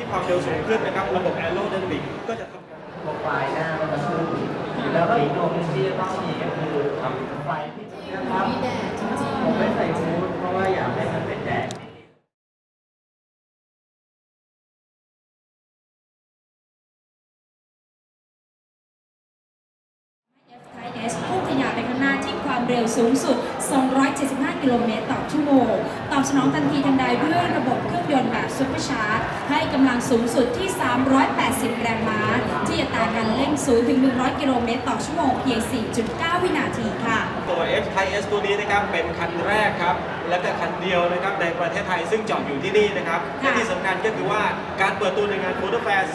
ที่ความเร็วสูงขึ้นนะครับ ระบบแอโร d y นามิกก็จะทำงานโปรไฟล์หน้ามันจะขึ้นแล้วก็อีกตัวหนึงที่จะต้องมีก็คือทำไฟที่นะครับมีแดดจริงๆผมไม่ใส่ฮูดเพราะว่าอยากให้มันเป็นแดด F-Type เร็วสูงสุด 275 กิโลเมตรต่อชั่วโมง ตอบสนองทันทีทันใดด้วยระบบเครื่องยนต์แบบซุปเปอร์ชาร์จให้กำลังสูงสุดที่ 380 แรงม้า ที่อัตราการเร่งสูงถึง 100 กิโลเมตรต่อชั่วโมงเพียง 4.9 วินาทีค่ะ ตัว F Type S ตัวนี้นะครับเป็นคันแรกครับและก็คันเดียวนะครับในประเทศไทยซึ่งจอดอยู่ที่นี่นะครับค่ะและที่สำคัญก็คือว่าการเปิดตัวในงานฟู t แฟร์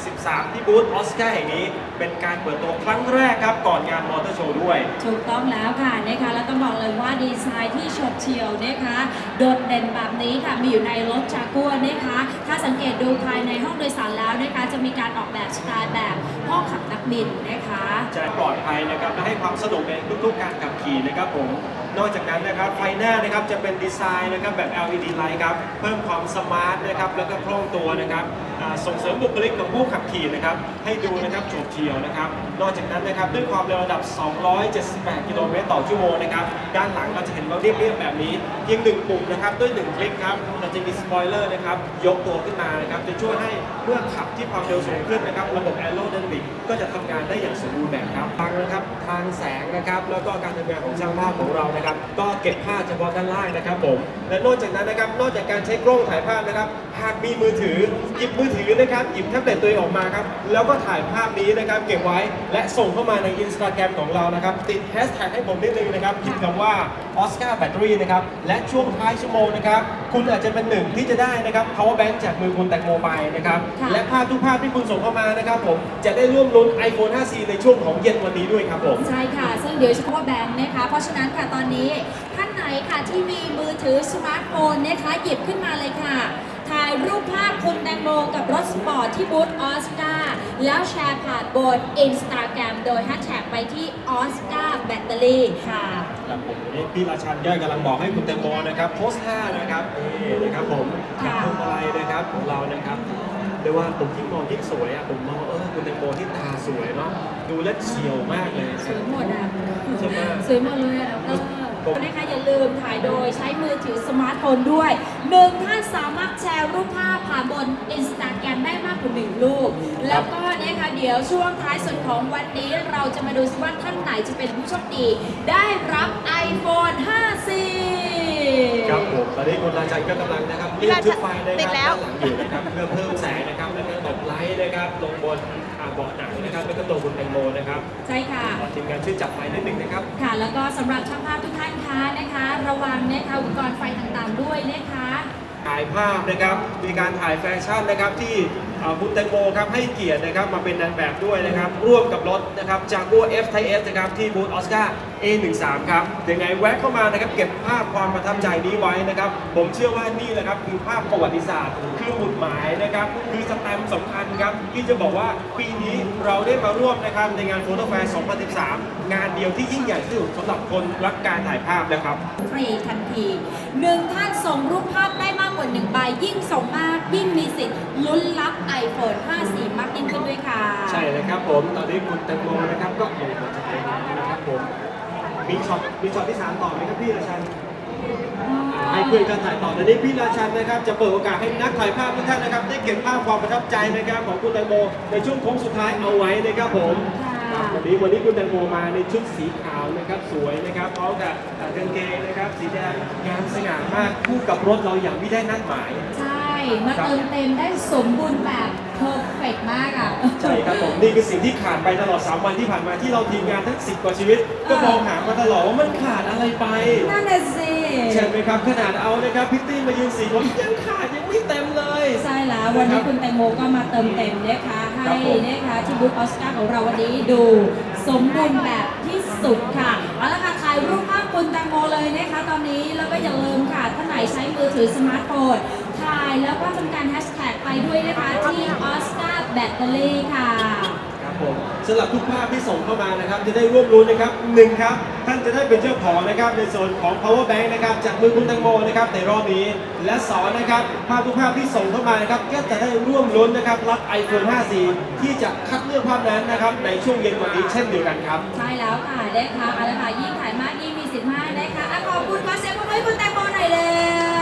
2013 ที่บูธออสการ์แห่งนี้ เป็นการเปิดตัวครั้งแรกครับก่อนงานมอเตอร์โชว์ด้วย ถูกต้องแล้วค่ะนะคะแล้วต้องบอกเลยว่าดีไซน์ที่โฉบเฉี่ยวนะคะ โดดเด่นแบบนี้ค่ะมีอยู่ในรถจากัวนะคะถ้า สังเกตดูภายในห้องโดยสารแล้วนะคะจะมีการออกแบบสไตล์แบบห้องขับนักบินนะคะ จะปลอดภัยนะครับและให้ความสะดวกในทุกๆการขับขี่นะครับผมนอกจากนั้นนะครับไฟหน้านะครับจะเป็นดีไซน์นะครับแบบ LED ไลท์ครับเพิ่มความสมาร์ทนะครับแล้วก็คล่องตัวนะครับส่งเสริมบุคลิกของผู้ขับขี่นะครับให้ดูนะครับโฉบเฉี่ยวนะครับนอกจากนั้นนะครับด้วยความเร็วระดับ 278 กิโลเมตรต่อชั่วโมงนะครับด้านหลังเราจะเห็นว่าเรียบๆแบบนี้เพียงหนึ่งปุ่มนะครับด้วยหนึ่งคลิกครับเราจะมีสปอยเลอร์นะครับยกตัวขึ้นมานะครับจะช่วยให้เมื่อขับที่ความเร็วสูงขึ้นนะครับระบบแอโร d y นามิกก็จะทำงานได้อย่างสมบูรณ์แบบครับทางนะครับทางแสงนะครับแล้วก็การทำงานของช่างภาพของเรานะครับ ก็เก็บภาพเฉพาะด้านล่างนะครับผม และนอกจากนั้นนะครับ นอกจากการใช้กล้องถ่ายภาพนะครับ หากมีมือถือ หยิบมือถือนะครับ หยิบแท็บเล็ตตัวเองออกมาครับ แล้วก็ถ่ายภาพนี้นะครับ เก็บไว้ และส่งเข้ามาในอินสตาแกรมของเรานะครับ ติดแฮชแท็กให้ผมนิดนึงนะครับพิมพ์คำว่าออสการ์แบตเตอรี่นะครับ และช่วงท้ายชั่วโมงนะครับ คุณอาจจะเป็นหนึ่งที่จะได้นะครับ power bank จากมือคุณแตงโมไปนะครับ ค่ะ และภาพทุกภาพที่คุณส่งเข้ามานะครับผม จะได้ร่วมลุ้น iPhone 5C ในช่วงของเย็นวันนี้ด้วยครับผม ใช่ค่ะ ซึ่งเดี๋ยวเฉพาะแบงค์นะคะ เพราะฉะนั้นค่ะตอนนี้ท่านไหนค่ะที่มีมือถือสมาร์ทโฟนนะคะ หยิบขึ้นมาเลยค่ะ ถ่ายรูปภาพคุณแตงโมกับรถสปอร์ตที่บูธออสการ์ แล้วแชร์ผ่านบน Instagram โดยแฮชแท็กไปที่ออสการ์แบตเตอรี่ค่ะ ครับผมนี่พี่ราชันย่อยกำลังบอกให้คุณแตงโมนะครับโพสท่านะครับนี่นะครับผมค่ะ ทำอะไรนะครับของเรานะครับเรียกว่าผมยิ่งมองยิ่งสวยอะผมมองว่าเออคุณแตงโมที่ตาสวยเนาะดูแลวเฉียวมากเลยสวยหมดอะ ใช่ไหม สวยหมดเลยอะแล้วผมก็ นะคะอย่าลืมถ่ายโดยใช้มือถือสมาร์ทโฟนด้วยหนึ่งท่านสามารถแชร์รูปภาพผ่านบนอินสตาแกรมได้มากกว่าหนึ่งรูป แล้วก็เนี่ยค่ะเดี๋ยวช่วงท้ายสุดของวันนี้เราจะมาดูสิว่าท่านไหนจะเป็นผู้โชคดี ได้รับ iPhone 5ครับผมตอนนี้คุณราชันก็กำลังนะครับ พี่เลื่อรานชันชุดไฟนะติคดรับแล้วด้านหลังอยู่นะครับเพื่อเพิ่มแสงนะครับแล้วก็ตบไลท์นะครับลงบนอ่าเบาะหนังนะครับแล้วก็ตัวคุณแตงโมนะครับใช่ค่ะขอทีมงานช่วยจับไฟนิดนึงนะครับค่ะ แล้วก็สำหรับช่างภาพทุกท่านคะนะคะ ระวังนะคะอุปกรณ์ไฟต่างๆด้วยนะคะถ่ายภาพนะครับมีการถ่ายแฟชั่นนะครับที่เอ่อ คุณแตงโมครับให้เกียรตินะครับมาเป็นนางแบบด้วยนะครับ ร่วมกับรถนะครับจากบัว F Type S นะครับที่บูธออสการ์ A13 ครับยังไงแวะเข้ามานะครับเก็บภาพความประทับใจนี้ไว้นะครับ ผมเชื่อว่านี่แหละครับคือภาพประวัติศาสตร์ คือหมุดหมายนะครับ คือสแตมป์สำคัญครับ ที่จะบอกว่าปีนี้เราได้มาร่วมนะครับในงานโฟโตแฟร์ 2013 งานเดียวที่ยิ่งใหญ่ที่สุดสำหรับคนรักการถ่ายภาพนะครับ ฟรีทันทีหนึ่งท่านส่งรูปภาพได้มากกว่าหนึ่งใบยิ่งส่งมากยิ่งมีสิทธิ์ลุ้นรับ iPhone 5มากยิ่งขึ้นด้วยค่ะ ใช่เลยครับผม ตอนนี้คุณแตงโมนะครับก็ลงมาจากเวทีนะครับผม มีช็อต มีช็อตที่สามต่อไหมครับพี่ราชัน ให้เพื่อนกันถ่ายต่อตอนนี้พี่ราชันนะครับ จะเปิดโอกาสให้นักถ่ายภาพทุกท่านนะครับ ได้เก็บภาพความประทับใจนะครับของคุณแตงโมในช่วงโค้งสุดท้ายเอาไว้นะครับผมค่ะครับวันนี้วันนี้คุณแตงโมมาในชุดสีขาวนะครับสวยนะครับพร้อมกับเอ่อกางเกงนะครับสีแดงงามสง่ามากคู่กับรถเราอย่างไม่ได้นัดหมาย ใช่ มาเติมเต็มได้สมบูรณ์แบบเพอร์เฟกมากอะ ใช่ครับผมนี่คือสิ่งที่ขาดไปตลอด 3 วันที่ผ่านมาที่เราทีมงานทั้ง 10 กว่าชีวิต ก็มองหามาตลอดว่ามันขาดอะไรไป นั่นน่ะสิใช่ไหมครับขนาดเอานะครับพิตตี้มายืนสีผมยังขาดยังไม่เต็มเลย ใช่แล้ววันนี้คุณแตงโมก็มาเติมเต็มนะคะให้ครับผมนะคะที่บูธออสการ์ของเราวันนี้ดูสมบูรณ์แบบที่สุดค่ะเอาละค่ะถ่ายรูปภาพคุณแตงโมเลยนะคะตอนนี้แล้วก็อย่าลืมค่ะท่านไหนใช้มือถือสมาร์ทโฟน ถ่าย แล้วก็ทำการแฮชแท็กไปด้วยนะคะที่ออสการ์แบตเตอรี่ค่ะ ครับครับผมสำหรับทุกภาพที่ส่งเข้ามานะครับ จะได้ร่วมรุ้นนะครับหนึ่งครับ ท่านจะได้เป็นเจ้าของนะครับ ในส่วนของ power bank นะครับ จากมือคุณแตังโมนะครับในรอบนี้ และสองนะครับ ภาพทุกภาพที่ส่งเข้ามานะครับ ก็จะได้ร่วมรุ้นนะครับ รับ iPhone 5C ที่จะคัดเลือกภาพนั้นนะครับ ในช่วงเย็นวันนี้เช่นเดียวกันครับ ใช่แล้วค่ะนะคะเอาละค่ะยิ่งถ่ายมากยิ่งมีสิทธิ์มากนะคะอะขอบคุณขอเสียงปรบมือให้คุณแตงโมหน่อยเร็ว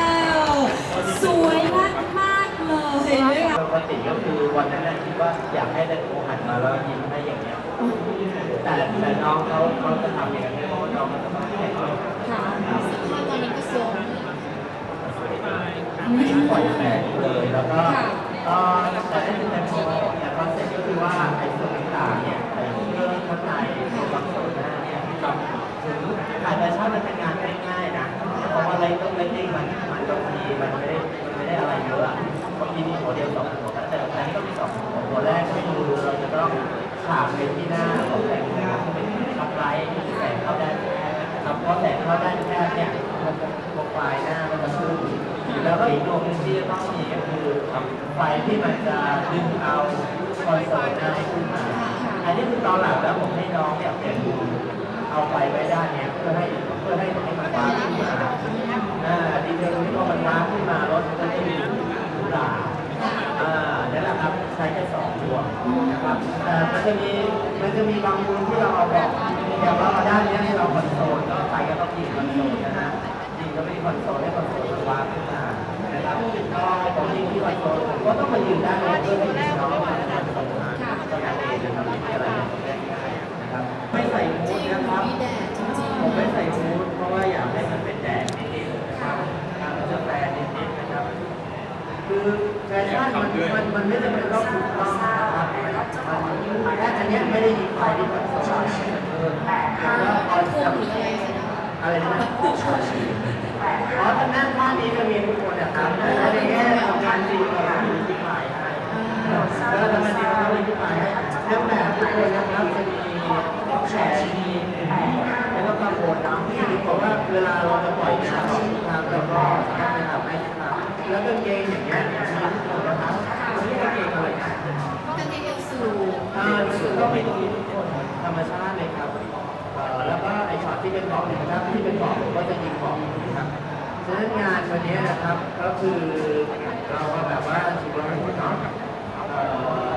สวยมากมากๆเลยนะคะปกติก็คือวันนั้นน่ะคิดว่าอยากให้แตงโมหันมาแล้วยิ้มให้อย่างเงี้ย แต่แต่น้องเขาเขาจะทำอย่างนั้นเพราะว่าน้องเขาจะมาให้เขาค่ะภาพตอนนั้นก็สวยปล่อยแสงเลยแล้วก็เอ่อแต่ได้เป็นแตงโมแต่คอนเซ็ปต์ก็คือว่าไอ้ส่วนต่างๆเนี่ยายหน้ามันจะขึ้นแล้วก็อีกดวงหนึงที่จะต้องมีก็คือไฟที่มันจะดึงเอาคอนโซลหน้าให้ขึ้นมา อันนี้คือตอนหลังแล้วผมให้น้องเนี่ยเปลี่ยนดูเอาไฟไว้ด้านเนี้ยเพื่อให้เพื่อให้ให้มันว้าขึ้นมาอ่าดีเทลตรงนี้พอมันว้าขึ้นมารถมันก็จะมีหรูหราอ่านั่นแหละครับใช้แค่สองดวงนะครับแต่มันจะมีมันจะมีบางมุมที่เราเอาบอกอย่างว่าด้านเนี้ยให้เราคอนโซลแล้วไฟก็ต้องยิงคอนโซลนะฮะ จริงก็ไม่คอนโซลให้คอนโซลมันวางขึ้นมานะครับก็ของจริงที่คอนโซลก็ต้องมายืนด้านนี้เพื่อให้น้องมาคอนโซลมาก็การเองนะครับไม่มีอะไรง่ายๆนะครับไม่ใส่มูดนะครับผมไม่ใส่มูดเพราะว่าอยากให้มันเป็นแดดนิดๆนะครับทางกาแฟนิดๆนะครับ คือแฟชั่นมันมันมันไม่จำเป็นต้องถูกต้องนะครับแค่อันนี้ไม่ได้ยิงไฟที่คอนโซลเออแล้วพอๆคุมจับหรืออะไรก็ได้อะไรนะอ๋อท่านนั่งท่านี้จะมีทุกคนนะครับแต่ในแง่ทำงานจริงเรามีที่หมายให้แล้วทำงานจริงเรามีที่หมายให้เรื่องแบบทุกคนนะครับจะมีแชร์มีแล้วก็กังวลนะ เวลาเราจะปล่อยงานออกทางเราก็สามารถจะทำให้ทำแล้วกางเกงอย่างเงี้ยมีทุกคนนะครับนี่กางเกงอะไรนะกางเกงเอวสูงอ่าก็มีตรงนี้ทุกคนธรรมชาติเลยครับเอ่อแล้วก็ไอช็อตที่เป็นบอกเนี่ยนะครับที่เป็นบอกผมก็จะยิงบอกนะครับฉะนั้นงานวันนี้นะครับก็คือเราแบบว่าชุดละมุนเนาะเอ่อ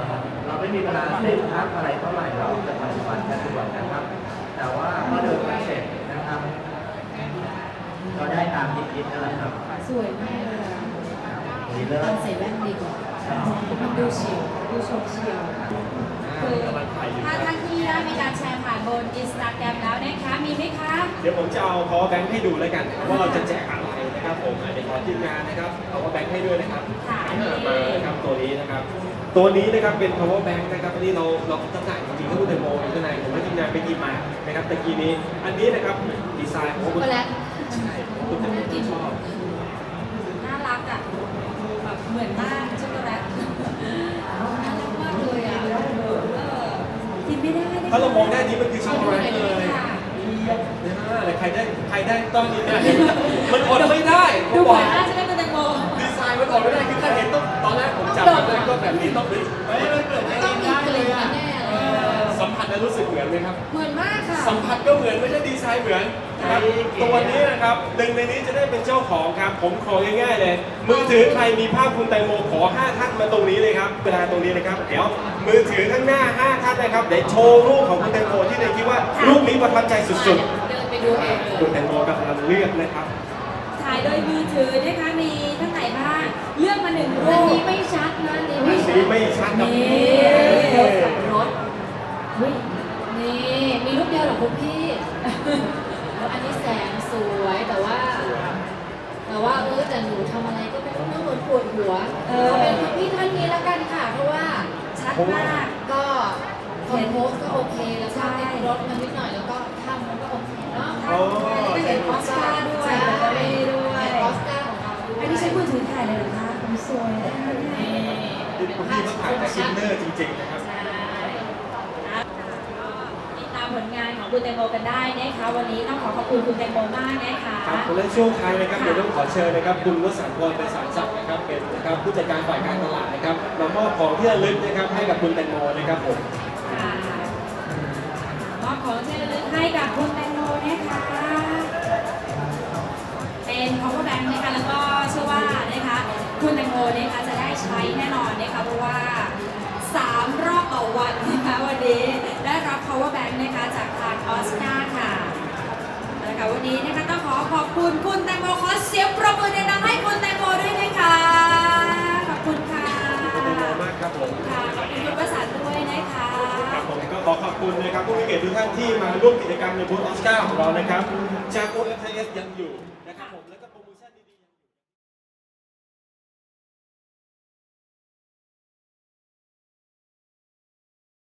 เราไม่มีเวลาเซ็นทักอะไรเท่าไหร่เราจะปฏิบัติกันด่วนนะครับ แต่ว่าก็โดยคอนเซ็ปต์นะครับก็ได้ตามที่คิดนั่นแหละครับ สวยมากเลยอะนี่เลิตอนศใส่แว่นดีกว่ามันดูเฉียวดูโฉบเฉียวคือถ้าท่านที่ได้มีการแชร์ผ่านบนอินสตาแกรมแล้วนะคะมีไหมคะ เดี๋ยวผมจะเอา power bank ให้ดูแล้วกัน ว่าเราจะแจกอะไรนะครับผมอะเดี๋ยวขอทีมงานนะครับ power bank ให้ด้วยนะครับค่ะอ่ามานะครับตัวนี้นะครับ ตัวนี้นะครับเป็น power bank นะครับอันนี้เราเราจำหน่ายจริงๆก็คือเดโมอยู่ข้างในผมให้ทีมงานไปหยิบมานะครับตะกี้นี้ อันนี้นะครับดีไซน์ของช็อกคุณโกแลตใช่ของคุณเป็นที่ชอบน่ารั กอะแบบเหมือนมากช็อกโกแลตน่ารักมากเลยอะเออกินไม่ได้นะคะถ้าเรามองด้านนี้มันคือช็อกโกแลตเลย ค่ะ นะแต่ใครได้ใครได้ตอนนี้เนี่ยมันอดไม่ได้ผดูมเหบอมืกอนน่าจะได้เป็นแตงโม ดีไซน์มันอดไม่ได้คือถ้าเห็นต้องตอนแรกผมจับมันเลยก็แบบนี้ต้องเฮ้ยมันเกิดต้องมีกลิ่นแน่ๆเลย สัมผัสแล้วรู้สึกเหมือน ไหมครับ เหมือนมากค่ะ สัมผัสก็เหมือนไม่ใช่ดีไซน์เหมือนนะครับตัวนี้นะครับหนึ่งในนี้จะได้เป็นเจ้าของครับ ผมของ่ายๆเลย มือถือใครมีภาพคุณแตงโมขอ 5 ท่านมาตรงนี้เลยครับเวลาตรงนี้นะครับเดี๋ยวมือถือข้างหน้า 5 ท่านนะครับเดี๋ยวโชว์รูปของคุณแตงโมที่ในคิดว่ารูปนี้ประทับใจสุดเดินไปดูเองเลๆคุณยแตงโมกำลังเลือกนะครับถ่ายโดยมือถือนะคะมีท่านไหนบ้างเลือกมาหนึ่งรูอันปนี้ไม่ชัดนะอันนี้อัไม่นชัดนี้ไม่ชัดกับนี่รถสับรถอุ๊ยนี่มีรูปเดี ยวเหรอคุณพี่ อันนี้แสงสวยแต่ว่า แต่ว่าเออแต่หนูทำอะไรก็ไม่รู้เหมือนปวดหัวเออเอาเป็นคุณพี่ท่านนี้แล้วกันค่ะ เพราะว่าชัดมาก ก็คนโพสต์ก็โอเคแล้วก็ติดรถมานิดหน่อยแล้วก็ทำมันก็โอเคเนาะอ๋อแล้วก็เห็นออสการ์ด้วยใช่แบตเตอรี่ด้วย ออสการ์ของเราด้วยอันนี้ใช้มือถือถ่ายเลยเหรอคะผมสวยนะนี่คุณพี่เขาถ่ายแต่อินเนอร์จริงๆนะครับ ใช่ ติดตาม ผลงานของคุณแตงโมกันได้นะคะวันนี้ต้องขอขอบคุณคุณแตงโมมากนะคะ ครับและช่วงท้ายนะครับเดี๋ยวต้องขอเชิญนะครับ คุณวสันต์พรเป็นสารศักดิ์นะครับเป็นนะครับผู้จัดการฝ่ายการตลาดนะครับมามอบของที่ระลึกนะครับให้กับคุณแตงโมนะครับผมค่ะของที่ระลึกให้กับคุณแตงโมนะคะเป็น power bank นะคะแล้วก็เชื่อว่านะคะคุณแตงโมนะคะจะได้ใช้แน่นอนนะคะเพราะว่า3รอบ ต่อวันนะคะวันนี้ได้รับ power bank นะคะจากทางออสการ์ค่ะนะคะวันนี้นะคะต้องขอขอบคุณคุณแตงโมขอเสียงปรบมือดังๆให้คุณแตงโมด้วยนะคะขอบคุณค่ะขอบคุณมากครับผมค่ะขอบคุณคุณประสานด้วยนะคะครับผมก็ขอขอบคุณนะครับผู้มีเกียรติทุกท่านที่มาร่วมกิจกรรมในบูธออสการ์ของเรานะครับจาก OFS ยังอยู่นะครับผมแล้วก็